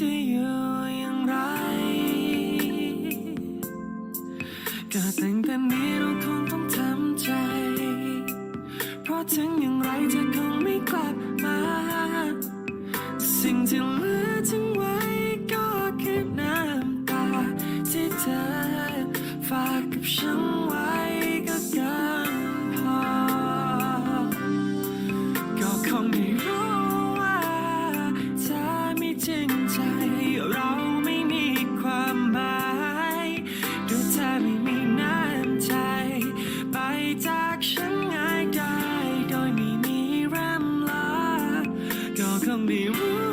จะอยู่อย่างไรก็ตั้งแต่นี้เราคงต้องทำใจ เพราะถึงอย่างไรเธอคงไม่กลับมา สิ่งที่เหลือ ก็คง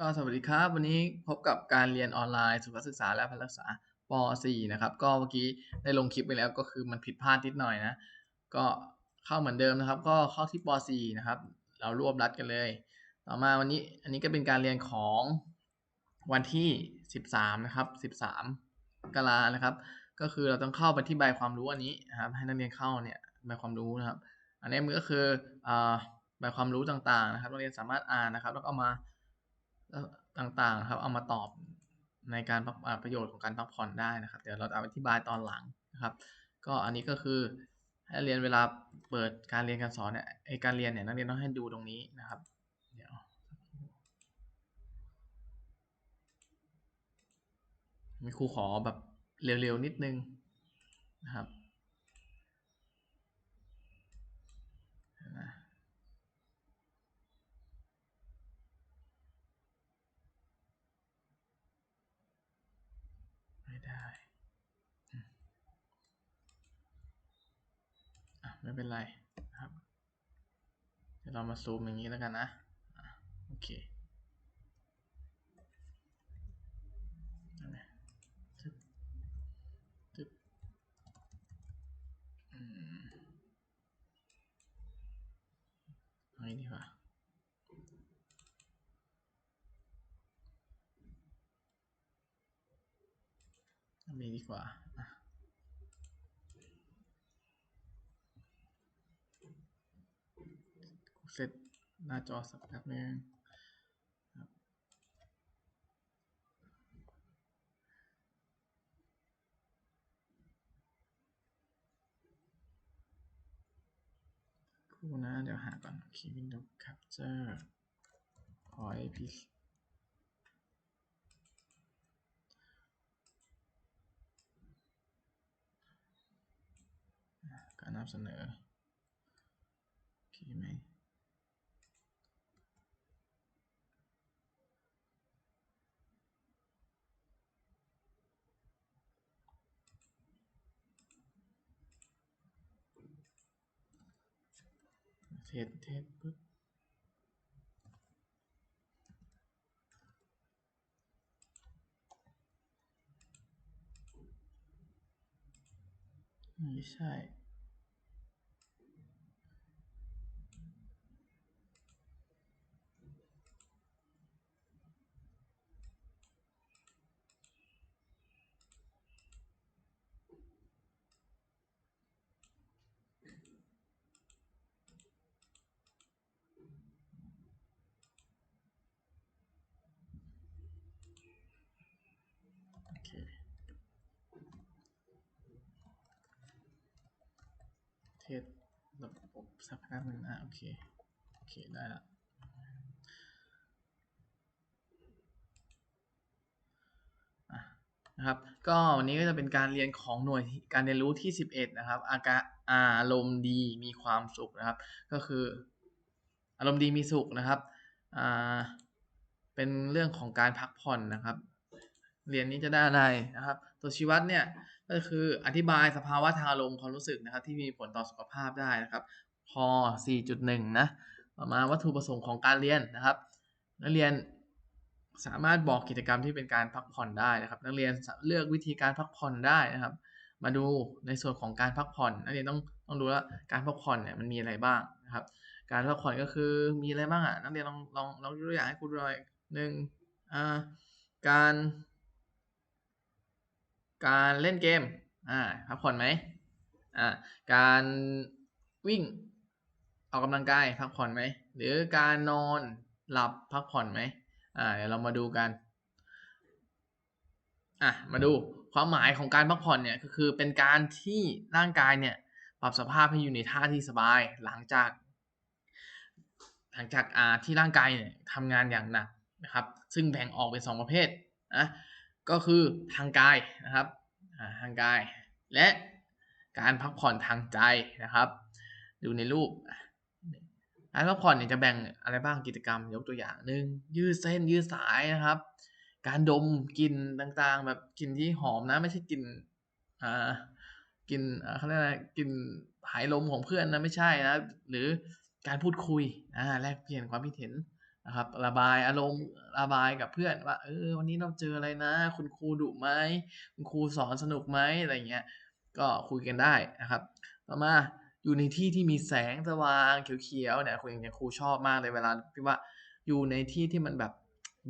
ก็สวัสดีครับ วันนี้พบกับการเรียนออนไลน์สุขศึกษาและพัฒนศึกษาป .4 นะครับ ก็เมื่อกี้ได้ลงคลิปไปแล้วก็คือมันผิดพลาดนิดหน่อยนะ ก็เข้าเหมือนเดิมนะครับ ก็เข้าที่ป .4 นะครับ เรารวบรัดกันเลย ต่อมาวันนี้อันนี้ก็เป็นการเรียนของวันที่ 13 นะครับ 13กรานะครับ ก็คือเราต้องเข้าไปที่ใบความรู้อันนี้นะครับ ให้นักเรียนเข้าเนี่ยใบความรู้นะครับ อันนี้มันก็คือใบความรู้ต่างๆนะครับ นักเรียนสามารถอ่านนะครับ แล้วก็มา ต่างๆครับเอามาตอบในการประโยชน์ของการพักผ่อนได้นะครับ เดี๋ยวเราจะอธิบายตอนหลังนะครับ ก็อันนี้ก็คือให้เรียนเวลาเปิดการเรียนการสอนเนี่ยไอการเรียนเนี่ยนักเรียนต้องให้ดูตรงนี้นะครับเดี๋ยวมีครูขอแบบเร็วๆนิดนึงนะครับเดี๋ยวนะ ไม่ได้อืมอะ ไม่เป็นไรนะครับเดี๋ยวเรามาซูมอย่างนี้แล้วกันนะโอเคนั่นแหละตึ๊บตึ๊บอืมเอางี้ดีกว่าอันนี้ดีกว่าอะ เซตหน้าจอสักแป๊บนึงครูนะ เดี๋ยวหาก่อนโอเค Windows Capture Point PC การนำเสนอโอเคไหม เทสเทสปุ๊บไม่ใช่ โเทสระบบสักแป๊บนึงนะโอเค โอเค ได้ละอะนะครับก็วันนี้ก็จะเป็นการเรียนของหน่วยการเรียนรู้ที่ 11 นะครับ อากาอารมณ์ดีมีความสุขนะครับ ก็คืออารมณ์ดีมีสุขนะครับอ่าเป็นเรื่องของการพักผ่อนนะครับ เรียนนี้จะได้อะไรนะครับ ตัวชี้วัดเนี่ย ก็คืออธิบายสภาวะทางอารมณ์ความรู้สึกนะครับ ที่มีผลต่อสุขภาพได้นะครับพอ4.1 นะต่อมาวัตถุประสงค์ของการเรียนนะครับ นักเรียนสามารถบอกกิจกรรมที่เป็นการพักผ่อนได้นะครับ นักเรียนเลือกวิธีการพักผ่อนได้นะครับ มาดูในส่วนของการพักผ่อนนักเรียนต้องต้องดูว่าการพักผ่อนเนี่ยมันมีอะไรบ้างนะครับ การพักผ่อนก็คือมีอะไรบ้างอะนักเรียนลองลองลองยกตัวอย่างให้ครูดูหน่อยหนึ่งอ่าการ การเล่นเกมอ่าพักผ่อนไหมอ่าการวิ่งออกกำลังกายพักผ่อนไหมหรือการนอนหลับพักผ่อนไหมอ่าเดี๋ยวเรามาดูกันอะมาดูความหมายของการพักผ่อนเนี่ยก็คือเป็นการที่ร่างกายเนี่ยปรับสภาพให้อยู่ในท่าที่สบายหลังจาก หลังจากอ่าที่ร่างกายเนี่ยทำงานอย่างหนักนะครับ ซึ่งแบ่งออกเป็นสองประเภทนะ ก็คือทางกายนะครับทางกาย และการพักผ่อนทางใจนะครับ ดูในรูปการพักผ่อนเนี่ยจะแบ่งอะไรบ้างกิจกรรมยกตัวอย่างหนึ่งยืดเส้นยืดสายนะครับ การดมกลิ่นต่างๆ แบบกลิ่นที่หอมนะ ไม่ใช่กลิ่นอ่ากลิ่นเขาเรียกอะไรกลิ่นหายลมของเพื่อนนะไม่ใช่นะหรือการพูดคุยอ่าแลกเปลี่ยนความคิดเห็น นะครับ ระบายอารมณ์ระบายกับเพื่อนว่า เออ วันนี้เราเจออะไรนะ คุณครูดุไหมคุณครูสอนสนุกไหมอะไรเงี้ยก็คุยกันได้นะครับ ต่อมาอยู่ในที่ที่มีแสงสว่างเขียวๆเนี่ยคุณอย่างครูชอบมากเลยเวลาที่ว่าอยู่ในที่ที่มันแบบ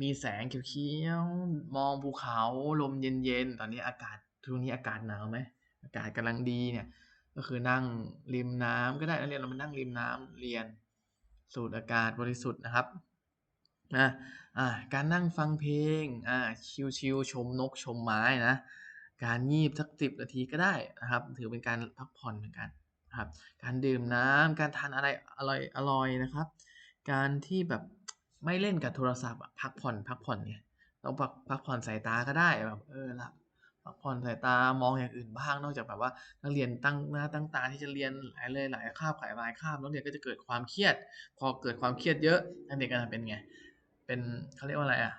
มีแสงเขียวๆมองภูเขาลมเย็นๆตอนนี้อากาศช่วงนี้อากาศหนาวไหมอากาศกำลังดีเนี่ย ก็คือนั่งริมน้ำก็ได้นักเรียนเรามานั่งริมน้ำเรียนสูดอากาศบริสุทธิ์นะครับ นะอ่าการนั่งฟังเพลงอ่าชิลๆชมนกชมไม้นะการงีบสักสิบนาทีก็ได้นะครับ ถือเป็นการพักผ่อนเหมือนกันนะครับ การดื่มน้ำการทานอะไรอร่อยอร่อยนะครับ การที่แบบไม่เล่นกับโทรศัพท์พักผ่อนพักผ่อนเนี่ยต้องพักพักผ่อนสายตาก็ได้แบบเออหลับพักผ่อนสายตามองอย่างอื่นบ้างนอกจากแบบว่านักเรียนตั้งหน้าตั้งตาที่จะเรียนหลายเลยหลายคาบหลายรายคาบนักเรียนก็จะเกิดความเครียด พอเกิดความเครียดเยอะนักเรียนก็จะเป็นไง เป็นเขาเรียกว่าอะไรอะ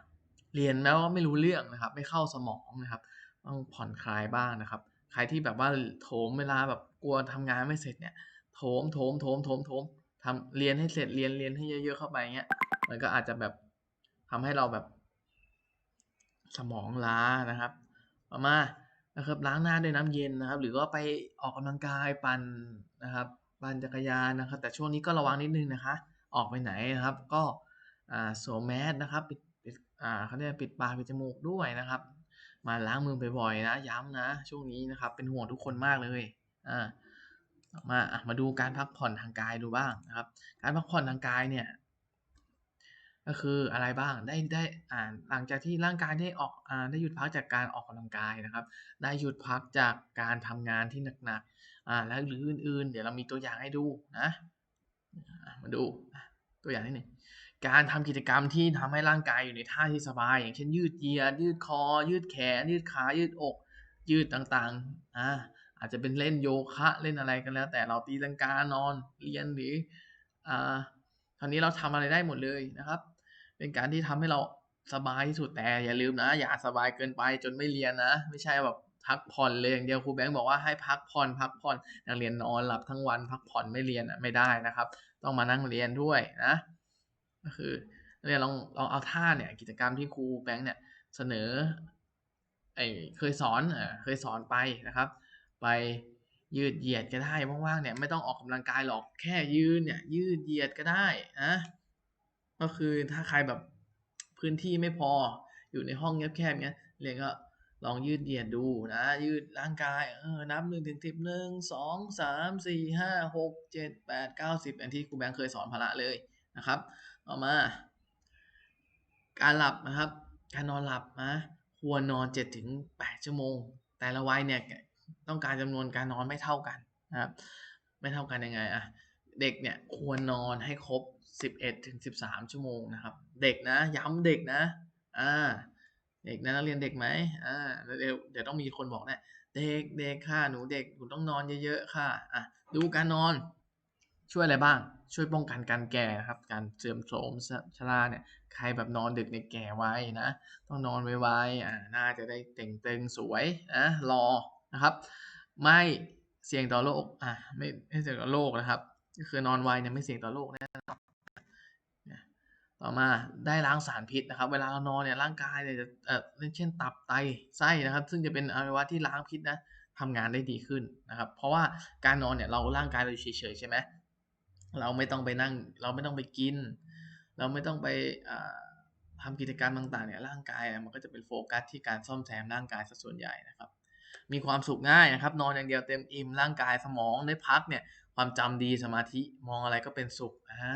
เรียนแล้วไม่รู้เรื่องนะครับ ไม่เข้าสมองนะครับต้องผ่อนคลายบ้างนะครับ ใครที่แบบว่าโถมเวลาแบบกลัวทำงานไม่เสร็จเนี่ยโถมโถมโถมโถมโถมทำเรียนให้เสร็จเรียนเรียนให้เยอะ ๆ เข้าไปเงี้ยมันก็อาจจะแบบทำให้เราแบบ สมองล้านะครับต่อมานะครับล้างหน้าด้วยน้ำเย็นนะครับ หรือว่าไปออกกำลังกายปั่นนะครับปั่นจักรยานนะครับ แต่ช่วงนี้ก็ระวังนิดนึงนะคะ ออกไปไหนนะครับ ก็ สวมแมสนะครับปิดปิดอ่าเขาเรียกปิดปากปิดจมูกด้วยนะครับ มาล้างมือบ่อยๆนะย้ำนะ ช่วงนี้นะครับเป็นห่วงทุกคนมากเลยอ่ามาอะมาดูการพักผ่อนทางกายดูบ้างนะครับ การพักผ่อนทางกายเนี่ยก็คืออะไรบ้างได้ได้อ่าหลังจากที่ร่างกายได้ออกอ่าได้หยุดพักจากการออกกำลังกายนะครับ ได้หยุดพักจากการทำงานที่หนักๆอ่าและหรืออื่นๆ เดี๋ยวเรามีตัวอย่างให้ดูนะมาดูตัวอย่างที่หนึ่ง การทำกิจกรรมที่ทำให้ร่างกายอยู่ในท่าที่สบาย อย่างเช่น ยืดเยียดยืดคอ ยืดแขน ยืดขา ยืดอก ยืดต่างๆอ่าอาจจะเป็นเล่นโยคะเล่นอะไรกันแล้ว แต่เราตีลังกานอนเรียนหรืออ่าคราวนี้เราทำอะไรได้หมดเลยนะครับ เป็นการที่ทำให้เราสบายที่สุดแต่อย่าลืมนะ อย่าสบายเกินไปจนไม่เรียนนะ ไม่ใช่แบบพักผ่อนเลยอย่างเดียวครูแบงค์บอกว่าให้พักผ่อนพักผ่อนนักเรียนนอนหลับทั้งวันพักผ่อนไม่เรียนอะไม่ได้นะครับ ต้องมานั่งเรียนด้วยนะ ก็คือเรียนลองลองเอาท่าเนี่ยกิจกรรมที่ครูแบงค์เนี่ยเสนอไอเคยสอนเออเคยสอนไปนะครับ ไปยืดเหยียดก็ได้ว่างๆเนี่ยไม่ต้องออกกำลังกายหรอกแค่ยืนเนี่ยยืดเหยียดก็ได้นะก็คือถ้าใครแบบพื้นที่ไม่พออยู่ในห้องแคบๆเนี้ยเรียนก็ลองยืดเหยียดดูนะ ยืดร่างกายเออนับหนึ่งถึงสิบหนึ่งสองสามสี่ห้าหกเจ็ดแปดเก้าสิบอย่างที่ครูแบงค์เคยสอนพละเลยนะครับ ต่อมา การหลับนะครับ การนอนหลับนะควรนอนเจ็ดถึงแปดชั่วโมง แต่ละวัยเนี่ยต้องการจำนวนการนอนไม่เท่ากันนะครับไม่เท่ากันยังไงอะเด็กเนี่ยควรนอนให้ครบ 11ถึง13 ชั่วโมงนะครับ เด็กนะย้ำเด็กนะอ่าเด็กนะนักเรียนเด็กไหมอ่าเดี๋ยวเดี๋ยวต้องมีคนบอกนี่เด็กเด็กค่ะหนูเด็กหนูต้องนอนเยอะๆค่ะอะดูการนอนช่วยอะไรบ้าง ช่วยป้องกันการแก่นะครับ การเสื่อมโทรมชราเนี่ย ใครแบบนอนดึกในแก่ไว้นะ ต้องนอนไวๆอ่าน่าจะได้เต่งตึงสวยนะรอนะครับ ไม่เสี่ยงต่อโรคอ่าไม่ไม่เสี่ยงต่อโรคนะครับ ก็คือนอนไวเนี่ยไม่เสี่ยงต่อโรคแน่นอนต่อมาได้ล้างสารพิษนะครับ เวลาเรานอนเนี่ยร่างกายเนี่ยจะเอ่อเช่นตับไตไส้นะครับ ซึ่งจะเป็นอวัยวะที่ล้างพิษนะทำงานได้ดีขึ้นนะครับ เพราะว่าการนอนเนี่ยเราร่างกายเราอยู่เฉยๆใช่ไหม เราไม่ต้องไปนั่ง เราไม่ต้องไปกิน เราไม่ต้องไปอ่าทำกิจกรรมต่างๆเนี่ยร่างกายมันก็จะเป็นโฟกัสที่การซ่อมแซมร่างกายซะส่วนใหญ่นะครับ มีความสุขง่ายนะครับ นอนอย่างเดียวเต็มอิ่มร่างกายสมองได้พักเนี่ยความจำดีสมาธิมองอะไรก็เป็นสุขอ่า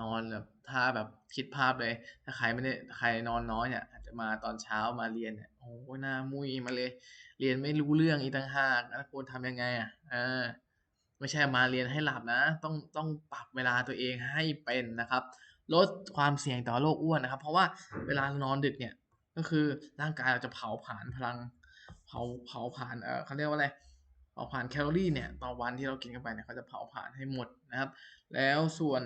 นอนแบบถ้าแบบคิดภาพเลย ถ้าใครไม่ได้ใครนอนน้อยเนี่ยอาจจะมาตอนเช้ามาเรียนเนี่ยโอ้หน้ามุยมาเลย เรียนไม่รู้เรื่องอีต่างหากแล้วควรทำยังไงอะอ่า ไม่ใช่มาเรียนให้หลับนะ ต้องต้องปรับเวลาตัวเองให้เป็นนะครับ ลดความเสี่ยงต่อโรคอ้วนนะครับ เพราะว่าเวลานอนดึกเนี่ยก็คือร่างกายเราจะเผาผลาญพลัง เผาเผาผลาญเออเขาเรียกว่าอะไรเผาผลาญแคลอรี่เนี่ยต่อวันที่เรากินเข้าไปเนี่ยเขาจะเผาผลาญให้หมดนะครับ แล้วส่วน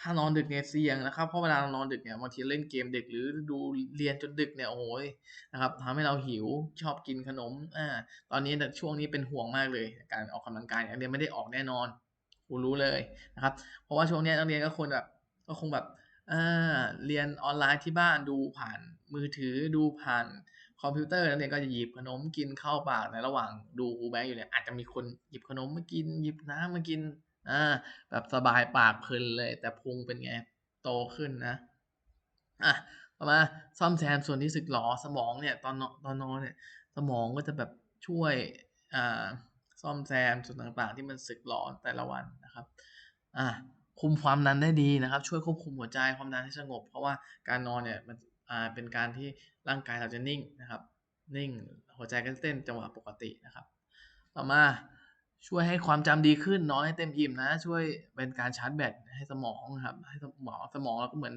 ถ้านอนดึกเนี่ยเสี่ยงนะครับ เพราะเวลาเรานอนดึกเนี่ยบางทีเล่นเกมดึกหรือดูเรียนจนดึกเนี่ยโอ้ยนะครับทำให้เราหิวชอบกินขนมอ่าตอนนี้ช่วงนี้เป็นห่วงมากเลย การออกกำลังกายนักเรียนไม่ได้ออกแน่นอนกูรู้เลยนะครับ เพราะว่าช่วงนี้นักเรียนก็ควรแบบก็คงแบบอ่าเรียนออนไลน์ที่บ้านดูผ่านมือถือดูผ่านคอมพิวเตอร์นักเรียนก็จะหยิบขนมกินเข้าปากในระหว่างดูครูแบงค์อยู่เนี่ยอาจจะมีคนหยิบขนมมากินหยิบน้ำมากิน อ่าแบบสบายปากเพลินเลย แต่พุงเป็นไงโตขึ้นนะอะต่อมาซ่อมแซมส่วนที่สึกหรอสมองเนี่ยตอนนอนตอนนอนเนี่ยสมองก็จะแบบช่วยอ่าซ่อมแซมส่วนต่างๆ ที่มันสึกหรอแต่ละวันนะครับอ่าคุมความดันได้ดีนะครับ ช่วยควบคุมหัวใจความดันให้สงบ เพราะว่าการนอนเนี่ยมันอ่าเป็นการที่ร่างกายเราจะนิ่งนะครับ นิ่งหัวใจก็จะเต้นจังหวะปกตินะครับ ต่อมา ช่วยให้ความจำดีขึ้นนอนให้เต็มอิ่มนะ ช่วยเป็นการชาร์จแบตให้สมองครับ ให้สมองสมองเราก็เหมือน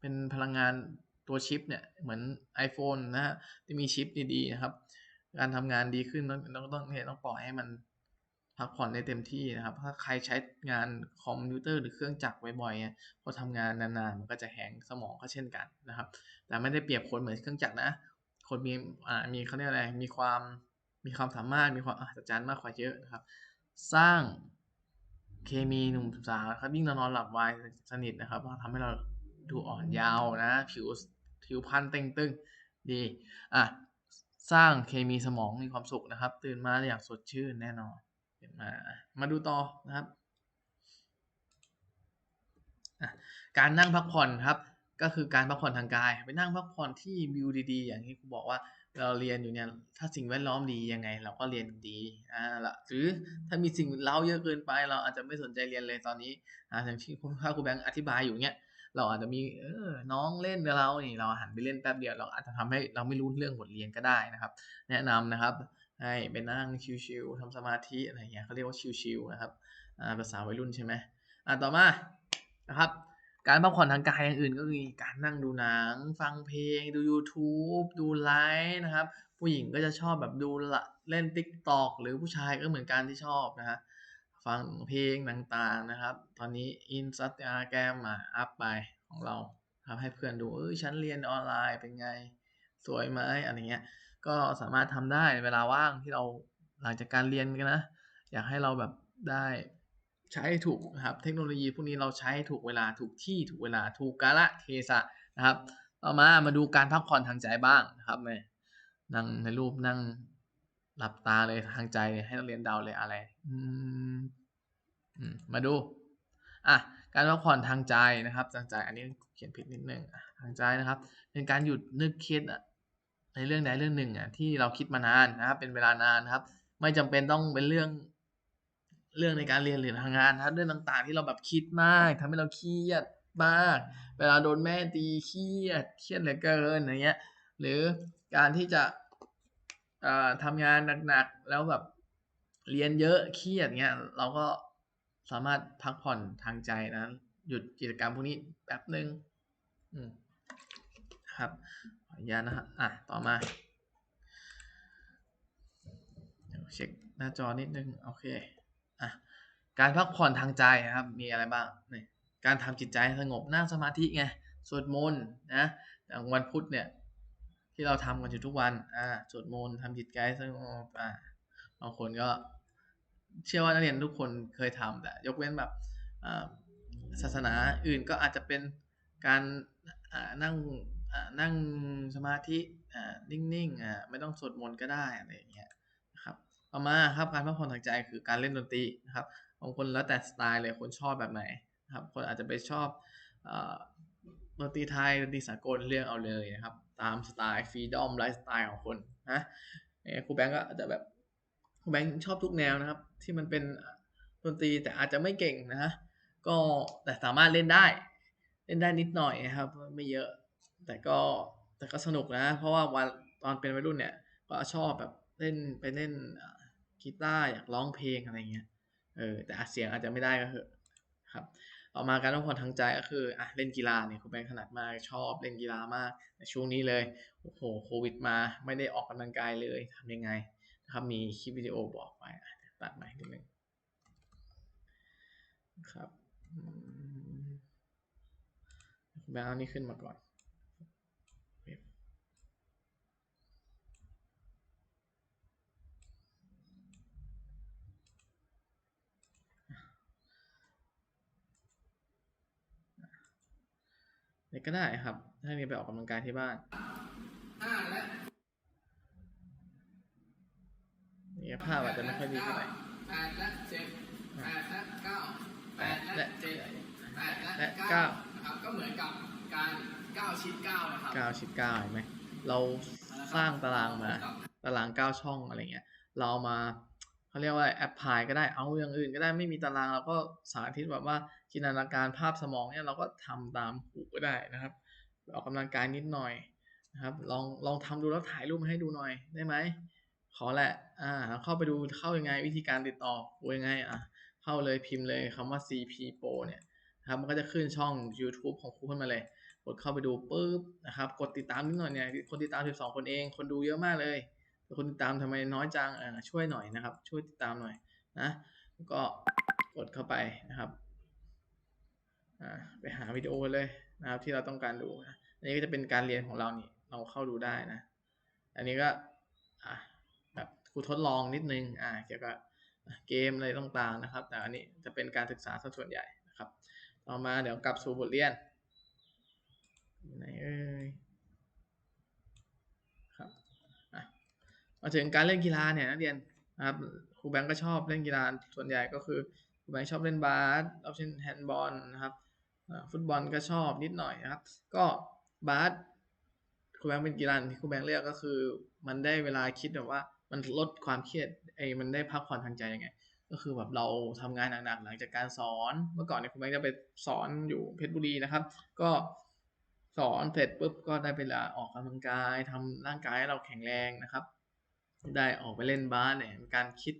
เป็นพลังงานตัวชิปเนี่ย เหมือน iPhone นะฮะที่มีชิปดีๆนะครับ การทำงานดีขึ้นต้องต้องต้องเนี่ยต้องปล่อยให้มันพักผ่อนได้เต็มที่นะครับ ถ้าใครใช้งานคอมพิวเตอร์หรือเครื่องจักรบ่อยๆเนี่ยพอทำงานนานๆ มันก็จะแหงสมองก็เช่นกันนะครับ แต่ไม่ได้เปรียบคนเหมือนเครื่องจักรนะ คนมีอ่ามีเขาเรียกอะไรมีความ มีความสามารถมีความอัศจรรย์มากกว่าเยอะนะครับ สร้างเคมีหนุ่มสาวครับยิ่งเรานอนหลับไวสนิทนะครับทำให้เราดูอ่อนยาวนะ ผิวผิวพรรณเต่งตึงดีอะสร้างเคมีสมองมีความสุขนะครับ ตื่นมาอย่างสดชื่นแน่นอนเห็นมามาดูต่อนะครับการนั่งพักผ่อนครับ ก็คือการพักผ่อนทางกาย ไปนั่งพักผ่อนที่วิวดีๆ อย่างที่ครูบอกว่า เราเรียนอยู่เนี่ยถ้าสิ่งแวดล้อมดียังไง เราก็เรียนดีอ่าละหรือถ้ามีสิ่งเล้าเยอะเกินไป เราอาจจะไม่สนใจเรียนเลยตอนนี้อ่าอย่างที่ถ้าครูแบงค์อธิบายอยู่เนี่ยเราอาจจะมีเออน้องเล่นเรานี่เราหันไปเล่นแป๊บเดียวเราอาจจะทำให้เราไม่รู้เรื่องบทเรียนก็ได้นะครับ แนะนำนะครับให้ไปนั่งชิวๆทำสมาธิอะไรอย่างเงี้ยเขาเรียกว่าชิวๆนะครับอ่าภาษาวัยรุ่นใช่ไหมอ่าต่อมานะครับ การพักผ่อนทางกายอย่างอื่นก็มีการนั่งดูหนัง ฟังเพลง ดู YouTube ดูไลฟ์นะครับ ผู้หญิงก็จะชอบแบบดูละเล่น TikTok หรือผู้ชายก็เหมือนกันที่ชอบนะฮะฟังเพลงต่างๆนะครับ ตอนนี้ Instagram มาอัพไปของเราทำให้เพื่อนดูเอ้ยฉันเรียนออนไลน์เป็นไงสวยไหมอะไรเงี้ยก็สามารถทำได้เวลาว่างที่เราหลังจากการเรียนกันนะ อยากให้เราแบบได้ ใช้ถูกนะครับ เทคโนโลยีพวกนี้เราใช้ถูกเวลาถูกที่ถูกเวลาถูกกาละเทศะนะครับ ต่อมามาดูการพักผ่อนทางใจบ้างนะครับเนี่ยนั่งในรูปนั่งหลับตาเลยทางใจให้นักเรียนเดาเลยอะไรมาดูอะการพักผ่อนทางใจนะครับ ทางใจอันนี้เขียนผิดนิดนึงทางใจนะครับ เป็นการหยุดนึกคิดอะในเรื่องใดเรื่องหนึ่งอะที่เราคิดมานานนะครับ เป็นเวลานานนะครับ ไม่จำเป็นต้องเป็นเรื่อง เรื่องในการเรียนหรือทางงานนะครับเรื่องต่างๆ ที่เราแบบคิดมากทำให้เราเครียดมาก เวลาโดนแม่ตีเครียดเครียดเหลือเกินอย่างเงี้ย หรือการที่จะทำงานหนักๆแล้วแบบเรียนเยอะเครียดเงี้ยเราก็สามารถพักผ่อนทางใจนะหยุดกิจกรรมพวกนี้แป๊บหนึ่งครับขออนุญาตนะฮะอะต่อมาเดี๋ยวเช็คหน้าจอนิดนึง โอเค อะการพักผ่อนทางใจนะครับ มีอะไรบ้างนี่การทำจิตใจสงบนั่งสมาธิไงสวดมนต์นะอย่างวันพุธเนี่ย ที่เราทำกันอยู่ทุกวันอ่าสวดมนต์ทำจิตใจสงบอ่าบางคนก็เชื่อว่านักเรียนทุกคนเคยทำแต่ยกเว้นแบบศาสนาอื่นก็อาจจะเป็นการนั่งนั่งสมาธินิ่งๆไม่ต้องสวดมนต์ก็ได้อะไรอย่างเงี้ย ต่อมาครับการพักผ่อนทางใจคือการเล่นดนตรีนะครับบางคนแล้วแต่สไตล์เลยคนชอบแบบไหนนะครับคนอาจจะไปชอบดนตรีไทยดนตรีสากลเรื่องเอาเลยนะครับ ตามสไตล์ฟรีดอมไลฟ์สไตล์ของคนนะเอ่อครูแบงก์ก็อาจจะแบบครูแบงค์ชอบทุกแนวนะครับ ที่มันเป็นดนตรีแต่อาจจะไม่เก่งนะฮะก็แต่สามารถเล่นได้ เล่นได้นิดหน่อยนะครับ ไม่เยอะแต่ก็แต่ก็สนุกนะ เพราะว่าวันตอนเป็นวัยรุ่นเนี่ยก็ชอบแบบเล่นไปเล่น กีตาร์อยากร้องเพลงอะไรเงี้ยเออแต่อาจเสียงอาจจะไม่ได้ก็เถอะครับต่อมาการพักผ่อนทางใจก็คืออะเล่นกีฬาเนี่ยคุณแบงค์ถนัดมากชอบเล่นกีฬามากในช่วงนี้เลยโอ้โหโควิดมาไม่ได้ออกกำลังกายเลยทำยังไงนะครับมีคลิปวิดีโอบอกไว้ตัดใหม่นิดนึงครับอืมแบงค์เอานี้ขึ้นมาก่อน นี่ก็ได้ครับถ้ามีไปออกกำลังกายที่บ้านห้าและนี่ภาพอาจจะไม่ค่อยดีเท่าไหร่แปดและเจ็ดแปดและเก้าแปดและเจ็ดแปดและเก้าเก้านะครับก็เหมือนกับการเก้าชิดเก้านะครับเก้าชิดเก้าเห็นไหมเราสร้างตารางมา ตารางเก้าช่องอะไรเงี้ย เราเอามาเขาเรียกว่าแอปพลายก็ได้เอาอย่างอื่นก็ได้ไม่มีตารางเราก็สาธิตแบบว่า จินตนาการภาพสมองเนี่ยเราก็ทำตามหูก็ได้นะครับ ออกกำลังกายนิดหน่อยนะครับ ลองลองทำดูแล้วถ่ายรูปมาให้ดูหน่อยได้ไหมขอแหละอ่าเข้าไปดูเข้ายังไงวิธีการติดต่อกูยังไงอะเข้าเลยพิมพ์เลยคำว่า CP Pro เนี่ยนะครับมันก็จะขึ้นช่อง YouTube ของครูขึ้นมาเลยกดเข้าไปดูปุ๊บนะครับกดติดตามนิดหน่อยเนี่ยคนติดตาม 12 คนเอง คนดูเยอะมากเลยแต่คนติดตามทำไมน้อยจังอ่าช่วยหน่อยนะครับ ช่วยติดตามหน่อยนะก็กดเข้าไปนะครับ ไปหาวิดีโอเลยนะครับที่เราต้องการดูนะอันนี้ก็จะเป็นการเรียนของเรานี่เราเข้าดูได้นะ อันนี้ก็แบบครูทดลองนิดนึงอ่าเกี่ยวกับเกมอะไรต่างๆนะครับ แต่อันนี้จะเป็นการศึกษาส่วนใหญ่นะครับ ต่อมาเดี๋ยวกลับสู่บทเรียนไหนเอ่ยครับอะมาถึงการเล่นกีฬาเนี่ยนักเรียนนะครับครูแบงก์ก็ชอบเล่นกีฬาส่วนใหญ่ก็คือครูแบงก์ชอบเล่นบาสชอบเล่นแฮนด์บอลนะครับ ฟุตบอลก็ชอบนิดหน่อยนะครับ ก็บาสครูแบงค์เป็นกีฬาที่ครูแบงค์เลือกก็คือ มันได้เวลาคิดแบบว่ามันลดความเครียดไอ้มันได้พักผ่อนทางใจยังไง ก็คือแบบเราทำงานหนักๆหลังจากการสอนเมื่อก่อนเนี่ยครูแบงค์จะไปสอนอยู่เพชรบุรีนะครับ ก็สอนเสร็จปุ๊บก็ได้เวลาออกกำลังกายทำร่างกายให้เราแข็งแรงนะครับ ได้ออกไปเล่นบาสเนี่ยการคิด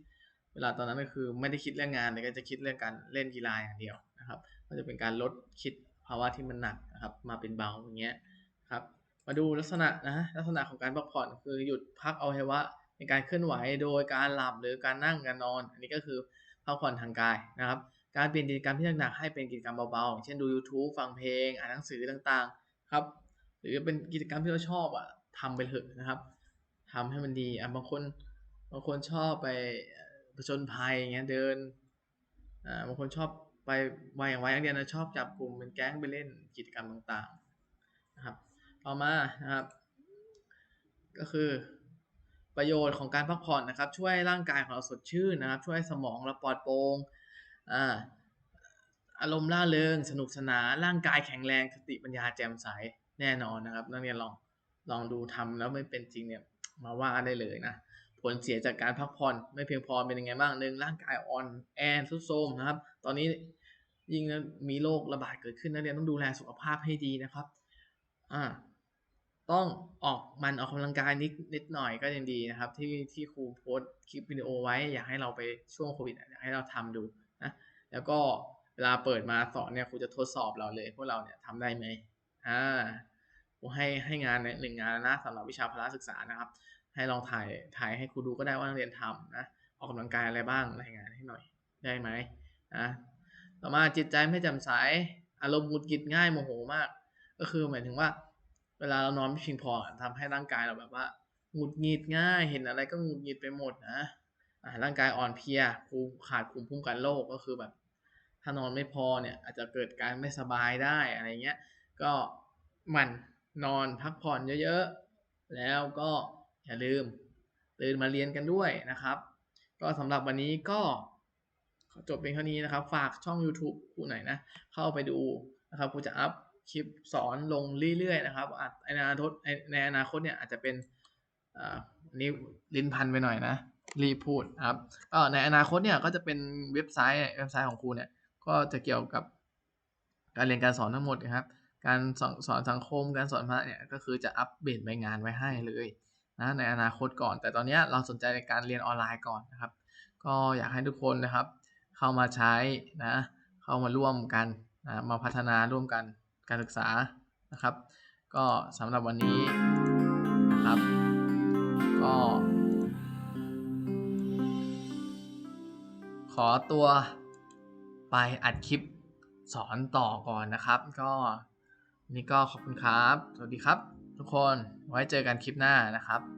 เวลาตอนนั้นก็คือไม่ได้คิดเรื่องงานแต่ก็จะคิดเรื่องการเล่นกีฬาอย่างเดียวนะครับ ก็จะเป็นการลดคิดภาวะที่มันหนักนะครับ มาเป็นเบาอย่างเงี้ยครับ มาดูลักษณะนะลักษณะของการพักผ่อนคือหยุดพักเอาเหวะในการเคลื่อนไหวโดยการหลับหรือการนั่งการนอน อันนี้ก็คือพักผ่อนทางกายนะครับ การเปลี่ยนกิจกรรมที่หนักๆให้เป็นกิจกรรมเบาๆเช่นดู YouTube ฟังเพลง อ่านหนังสือต่างๆครับ หรือเป็นกิจกรรมที่เราชอบอะทำไปเถอะนะครับทำให้มันดีอะบางคนบางคนชอบไปผจญภัยอย่างเงี้ยเดินอ่าบางคนชอบ ไปวัยอย่างวัยนักเรียนนะชอบจับกลุ่มเป็นแก๊งไปเล่นกิจกรรมต่างๆนะครับ ต่อมานะครับ ก็คือประโยชน์ของการพักผ่อนนะครับ ช่วยร่างกายของเราสดชื่นนะครับ ช่วยสมองเราปลอดโปร่งอ่าอารมณ์ร่าเริงสนุกสนานร่างกายแข็งแรงสติปัญญาแจ่มใสแน่นอนนะครับนักเรียนลองลองดูทำแล้วไม่เป็นจริงเนี่ยมาว่าได้เลยนะผลเสียจากการพักผ่อนไม่เพียงพอเป็นยังไงบ้างหนึ่งร่างกายอ่อนแอทรุดโทรมนะครับ ตอนนี้ ยิ่งมีโรคระบาดเกิดขึ้นนักเรียนต้องดูแลสุขภาพให้ดีนะครับอ่าต้องออกมันออกกำลังกายนิดนิดหน่อยก็ยังดีนะครับ ที่ที่ครูโพสต์คลิปวิดีโอไว้ อยากให้เราไปช่วงโควิดอยากให้เราทำดูนะแล้วก็เวลาเปิดมาสอนเนี่ยครูจะทดสอบเราเลย พวกเราเนี่ยทำได้ไหมอ่าครูให้ให้งานหนึ่งงานนะสำหรับวิชาพละศึกษานะครับ ให้ลองถ่ายถ่ายให้ครูดูก็ได้ว่านักเรียนทำนะออกกำลังกายอะไรบ้างรายงานให้หน่อยได้ไหมนะ ต่อมาจิตใจไม่แจ่มใสอารมณ์หงุดหงิดง่ายโมโหมาก ก็คือหมายถึงว่า เวลาเรานอนไม่เพียงพอทำให้ร่างกายเราแบบว่าหงุดหงิดง่าย เห็นอะไรก็หงุดหงิดไปหมดนะร่างกายอ่อนเพลียภูมิขาดภูมิคุ้มกันโรคก็คือแบบ ถ้านอนไม่พอเนี่ย อาจจะเกิดการไม่สบายได้อะไรเงี้ย ก็มันนอนพักผ่อนเยอะๆ แล้วก็อย่าลืมตื่นมาเรียนกันด้วยนะครับ ก็สำหรับวันนี้ก็ จบเพียงเท่านี้นะครับ ฝากช่อง YouTube ครูหนนะ เข้าไปดูนะครับครูจะอัพคลิปสอนลงเรื่อยๆนะครับอาจในอนาคตในอนาคตเนี่ยอาจจะเป็นอันนี้ลิ้นพันไปหน่อยนะ รีพูดครับก็ในอนาคตเนี่ยก็จะเป็นเว็บไซต์เว็บไซต์ของครูเนี่ยก็จะเกี่ยวกับการเรียนการสอนทั้งหมดนะครับ การสอนสอนสังคมการสอนพระเนี่ยก็คือจะอัปเดตใบงานไว้ให้เลยนะในอนาคตก่อน แต่ตอนนี้เราสนใจในการเรียนออนไลน์ก่อนนะครับ ก็อยากให้ทุกคนนะครับ เข้ามาใช้นะเข้ามาร่วมกันนะมาพัฒนาร่วมกันการศึกษานะครับ ก็สำหรับวันนี้นะครับ ก็ ขอตัวไปอัดคลิปสอนต่อก่อนนะครับ ก็นี่ก็ขอบคุณครับ สวัสดีครับ ทุกคนไว้เจอกันคลิปหน้านะครับ